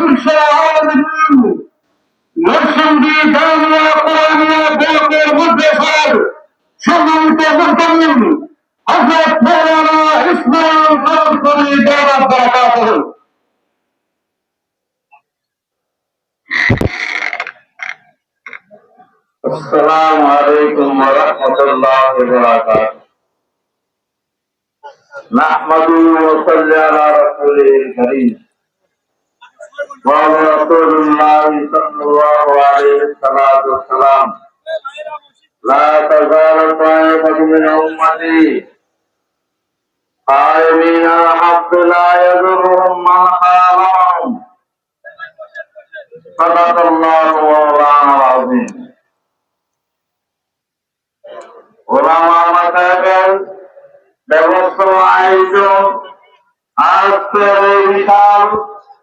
শিক্ষা নরসিংদী জামিয়া কোরআনিয়া ব্লকের মধ্যে স্যার সম্মানিত মুহতামিম হযরত মাওলানা ইসমাইল কালামকারী দাওয়াত বারাকাতুহু السلام عليكم ورحمة الله وبركاته نحمده ونصلي على رسوله الكريم وعلى رسول الله صلى الله عليه الصلاة والسلام لا تزال طائفة من أمتي قائمين على الحق لا يضرهم من خالفهم صدق الله مولانا العظيم ওলামা মাতাবের ব্যবস্থা আয়োজন আজকের এই বিশাল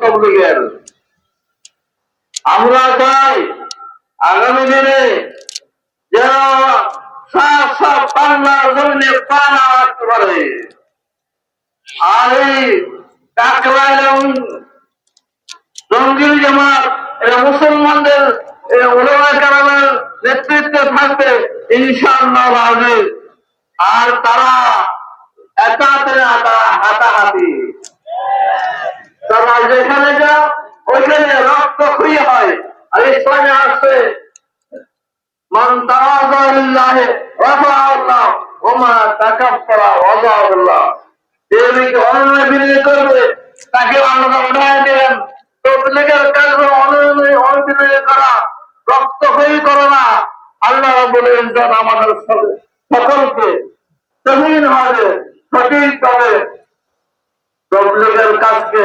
তবলিগের আমরা চাই আগামী দিনে জঙ্গির জামাত, এরা মুসলমানদের ওলামা কালামের নেতৃত্বে থাকবে, ইনশাআল্লাহ আর তারা একাতে তারা হাতাহাতি। তারা যেখানে যা, ওইখানে রক্ত খুঁয়ে হয়। আর ইসলামে আসছে মান তাওয়াজা লিল্লাহি রাফাআহু আল্লাহ ওয়া মা তাকাব্বারা যে ব্যক্তি করবে, তাকে আল্লাহ উঠায় তবলিগের কাজে করা, রক্ত হয়ে না। আল্লাহ আমাদের সকলকে হবে, সঠিক ভাবে তবলিগের কাজকে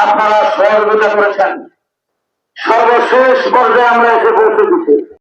আপনারা সহযোগিতা করেছেন। সর্বশেষ পর্যায়ে আমরা এসে পৌঁছে দিচ্ছি।